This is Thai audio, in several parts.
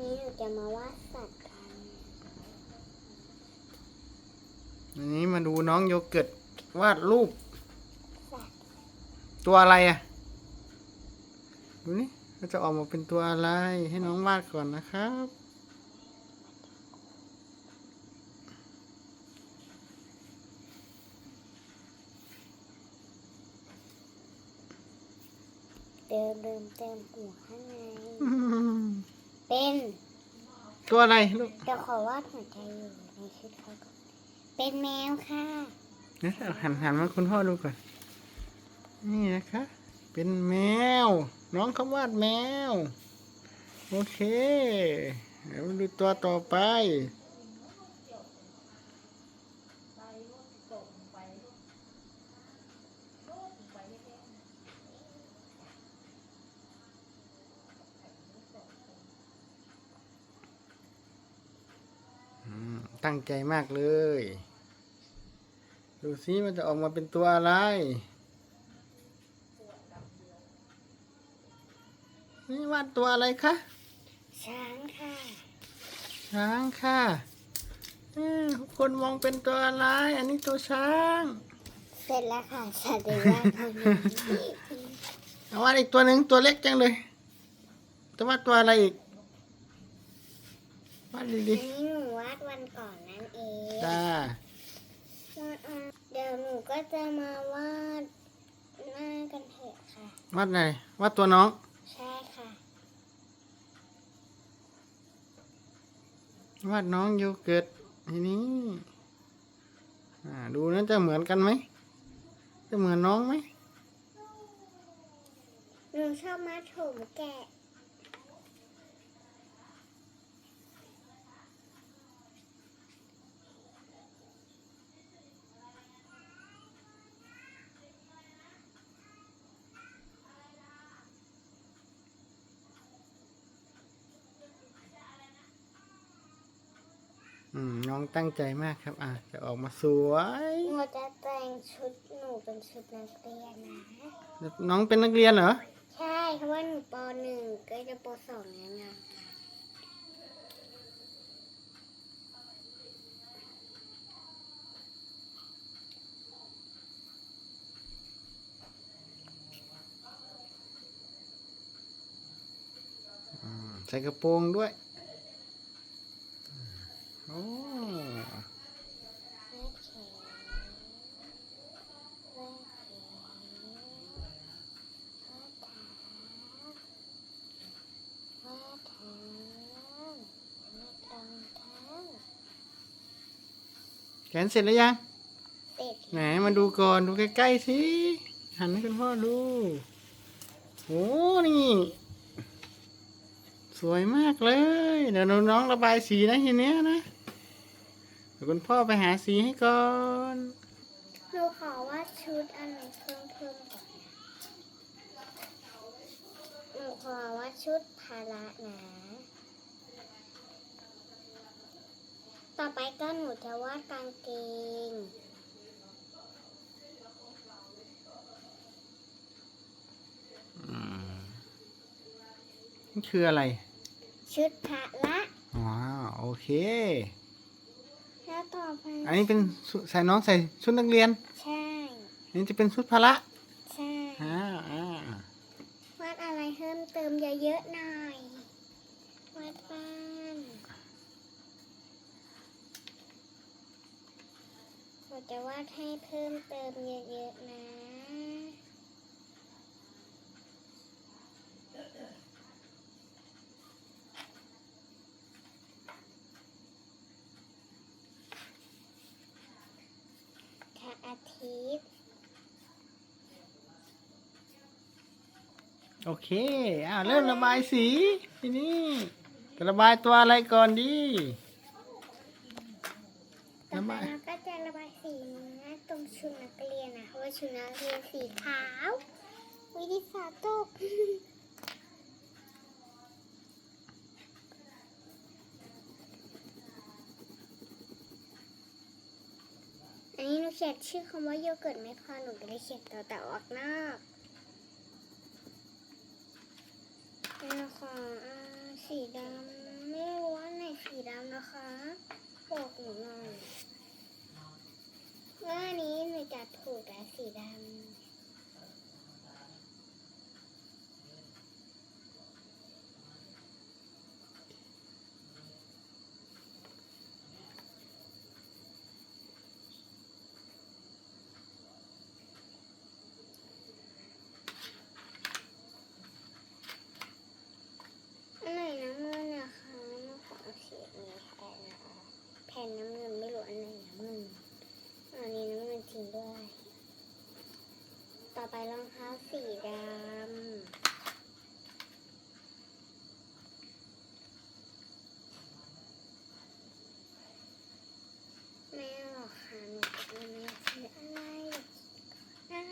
นี้หนูจะมาวาดสัตว์กันอันนี้มาดูน้องโยเกิร์ตวาดรูป สัตว์ตัวอะไรอะ ดูนี่ก็จะออกมาเป็นตัวอะไรให้น้องวาดก่อนนะครับเดิมเดิมเติมหัวข้างใน เป็นตัวอะไรลูกเดี๋ยวขอวาดหัวใจอยู่ในชุดเขาก่อนเป็นแมวค่ะเดี๋ยวหันหันมาคุณพ่อดูก่อน นี่นะคะ เป็นแมว น้องเขาวาดแมว โอเคเดี๋ยวมาดูตัวต่อไป อืม ตั้งใจมากเลย ดูซิมันจะออกมาเป็นตัวอะไร นี่วาดตัวอะไรคะช้างค่ะช้างค่ะเอ้ยทุกคนมองเป็นตัวอะไร อันนี้ตัวช้าง เสร็จแล้วค่ะสัตว์เลี้ยงตัวนี้เอาวาดอีกตัวหนึ่งตัวเล็กจังเลยจะวาดตัวอะไรอีกวาดอันดีนี้หนูวา ดวันก่อนนั่นเองๆจ้าวาดอะเดี๋ยวหนูก็จะมาวาดหน้ากันเถอะค่ะวาดไหนวาดตัวน้อง ใช่ค่ะ วาดน้องโยเกิร์ตทีนี้อ่าดูนะจะเหมือนกันไหม จะเหมือนน้องไหมหนูชอบมัดผมแกะ อืมน้องตั้งใจมากครับ อะจะออกมาสวย หนูจะแต่งชุดหนูเป็นชุดนักเรียนนะ น้องเป็นนักเรียนเหรอ ใช่เพราะว่าหนูปหนึ่งก็จะปสองแล้วไงอืมใส่กระโปรงด้วย โอ้โอเคโอเควาดขาวาดเท้าวาดรองเท้าแขนเสร็จแล้วยังเสร็จไหนมาดูก่อนดูใกล้ๆสิหันให้คุณพ่อดูโอ้นี่ สวยมากเลย เดี๋ยวน้องระบายสีนะทีเนี้ยนะเดี๋ยวคุณพ่อไปหาสีให้ก่อนหนูขอวาดชุดอันไหนเพิ่มเพิ่มก่อนนะหนูขอวาดชุดพละนะ ต่อไปก็หนูจะวาดกางเกงอืมนี่คืออะไร ชุดพละอ๋อโอเคแล้ว ต่อไปอันนี้เป็นชุดใส่น้องใส่ชุดนักเรียน ใช่ อันนี้จะเป็นชุดพละใช่อ่าอ่าวาดอะไรเพิ่มเติมเยอะๆหน่อยวาดบ้านเราจะวาดให้เพิ่มเติมเยอะๆนะ พระอาทิตย์ โอเคอ้าวเริ่มระบายสีทีนี้จะระบายตัวอะไรก่อนดีระบายเราก็จะระบายสีนะตรงชุดนักเรียนนะเพราะว่าชุดนักเรียนสีขาว วิธีสาตกอันนี้หนูเขียนชื่อคำว่าโยเกิร์ตไม่พอหนูก็เลยเขียนต่อแต่ออกนอก สีดำไม่รู้ว่าไหนสีดำนะคะบอกหนูหน่อยเมื่อนี้หนูจะถูกแต่สีดำ ไปรองเท้าสีดำไม่หรอกค่ะหนูจะไม่ซื้ออะไรอ่า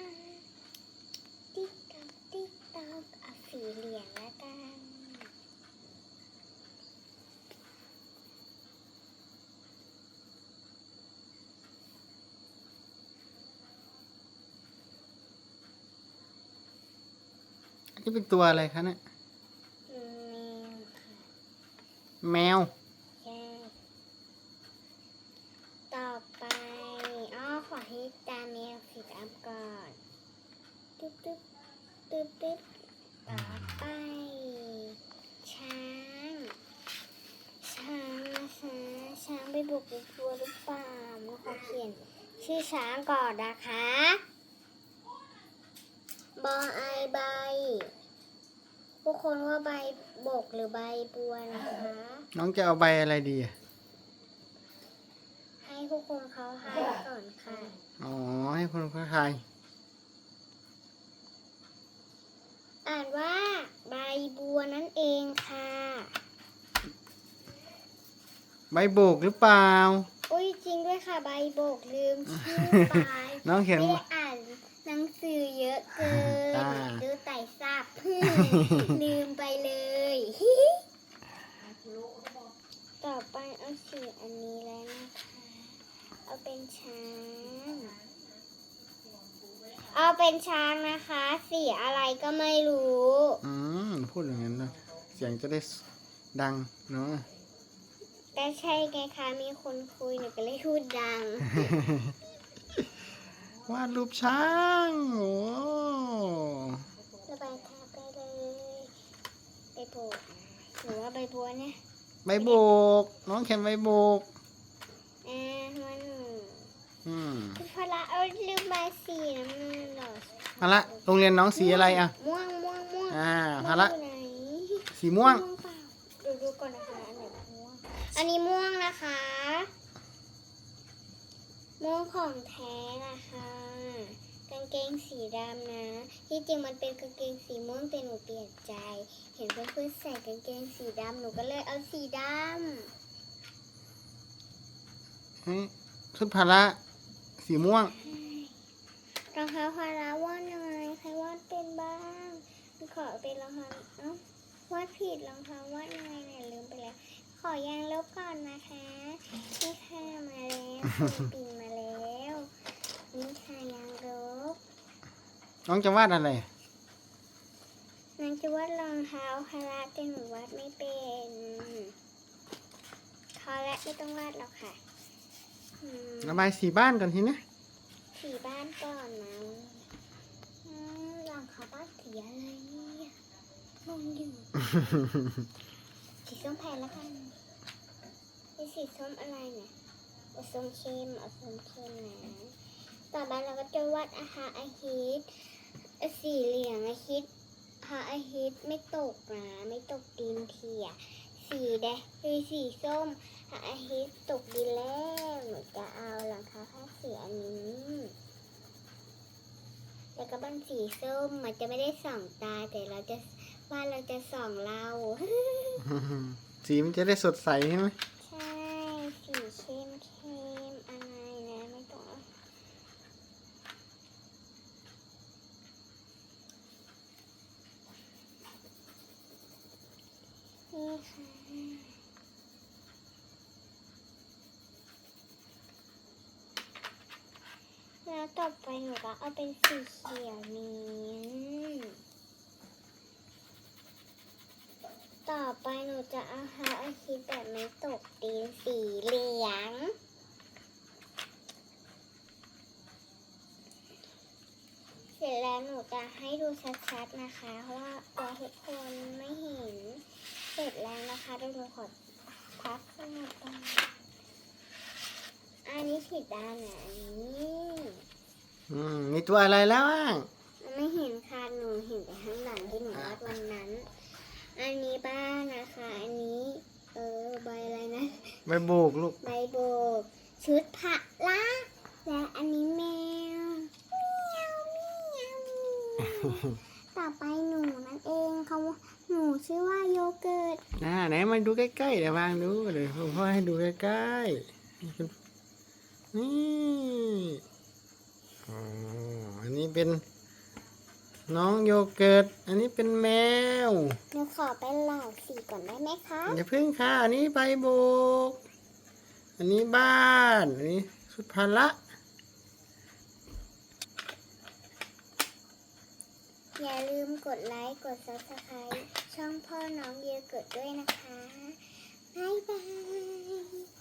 ติ๊กต๊อกติ๊กต๊อกเอาสีเหลืองละกัน นี่เป็นตัวอะไรคะเนี่ยอืมค่ะแมวใช่ต่อไปอ๋อขอให้ตาแมวสีดำก่อน ตึ๊บตึ๊บตึ๊บตึ๊บต่อไป ช้าง ช้างนะคะช้างไปบุกไปทัวหรือเปล่าหนูขอเขียน ชื่อช้างก่อนนะคะ บอไอใบ ทุกคนว่าใบบกหรือใบบัวนะคะ น้องจะเอาใบอะไรดีอะให้ทุกคนเขาให้ก่อนค่ะ อ๋อ ให้คนเขาทายอ่านว่าใบบัวนั่นเองค่ะ ใบโบกหรือเปล่า อุ้ยจริงด้วยค่ะ ใบโบกลืมชื่อไปน้องเขียน ไม่ได้ว่าอ่านห นังสือเยอะเกินอ่า ดูไต่ซับลืมไปเลย ต่อไปเอาสีอันนี้แล้วนะคะ เอาเป็นช้าง เอาเป็นช้างนะคะ สีอะไรก็ไม่รู้ อืมพูดอย่างนั้นนะเสียงจะได้ดังเนาะ แต่ใช่ไงคะมีคนคุยหนูก็เลยพูดดัง วาดรูปช้าง โอ้ระบายทาไปเลยใบโบกหรือว่าใบบัวเนี่ยใบโบก น้องเขียนใบโบกอ่ามันอืมคือพละเอาลืมใบสีน้ำเงินเหรอมาละโรงเรียนน้องสีอะไรอะ ม่วงม่วงม่วงอ่าม่วงมาละอยู่ไหนสีม่วง ม่วงเปล่าดูดูก่อนนะคะอันไหนม่วง อันนี้ม่วงนะคะ ม่วงของแท้นะคะ กางเกงสีดำนะ ที่จริงมันเป็นกางเกงสีม่วงแต่หนูเปลี่ยนใจ เห็นเพื่อนๆใส่กางเกงสีดำหนูก็เลยเอาสีดนี่ชุดพละสีม่วงำรองเท้าพาราว่าดยังไงใครวาดเป็นบ้างขอเป็นรองเท้าเอ้าวาดผิดรองเท้าวาดยังไงเนี่ยลืมไปแล้ว ขอยางลบก่อนนะคะนี่ค่ะมาแล้วปีนมาแล้วนี่ค่ะยางลบน้องจะวาดอะไรนางจะวาดรองเท้าพาราแต่หนูวาดไม่เป็นพอแล้วไม่ต้องวาดหรอกค่ะอืมระบายสีบ้านก่อนทีนะสีบ้านก่อนนะอืมหลังคาบ้านสีอะไรเนี่ยงงอยู่ สีส้มแพนแล้วกันมีสีส้มอะไรเนี่ยอาส้มเข้มอาส้มเข้มนะต่อไปเราก็จะวาดอาหารอาฮิตสีเหลืองอาฮิตพระอาทิตย์ไม่ตกนะไม่ตกดินเทียสีแดงคือสีส้มพระอาทิตย์ตกดินแล้วหนูจะเอาหลังคาผ้าสีอันนี้แล้วก็บ้านสีส้มมันจะไม่ได้สองตาแต่เราจะ ว่าเราจะส่องเรา สีมันจะได้สดใสใช่ไหมใช่ สีเข้มเข้มอะไรนะไม่ต้องเอานี่ค่ะแล้วต่อไปหนูก็เอาเป็นสีเขียวนี้ ต่อไปหนูจะเอาฮาอาคิดแบบไม่ตกตีนสีเหลือง เสร็จแล้วหนูจะให้ดูชัดๆนะคะ เพราะว่าตัวทุกคนไม่เห็น เสร็จแล้วนะคะเดี๋หนูขอพักขึ้นมาตอันนี้สีดด้ำนะอันนี้อืมมีตัวอะไรแล้วอะไม่เห็นค่ะหนูเห็นแต่ข้างหลังที่หนูวาดวันนั้น อันนี้บ้านนะคะ อันนี้ เออใบอะไรนะ ใบโบุกลูก ใบโบก ชุดผักละและอันนี้แมวเมียวเมียวเมียวต่อไปหนูนั่นเองเขาหนูชื่อว่าโยเกิร์ตอ่าไหนมาดูใกล้ๆเดี๋ยววางดูเดี๋ยวผมพ่อให้ดูใกล้ๆนี่อ๋ออันนี้เป็น น้องโยเกิร์ต อันนี้เป็นแมว หนูขอไปหลอกสีก่อนได้ไหมคะอย่าพึ่งค่ะ อันนี้ใบโบก อันนี้บ้าน อันนี้สุดพละอย่าลืมกดไลค์ กด subscribe ช่องพ่อน้องโยเกิร์ตด้วยนะคะ บ๊ายบาย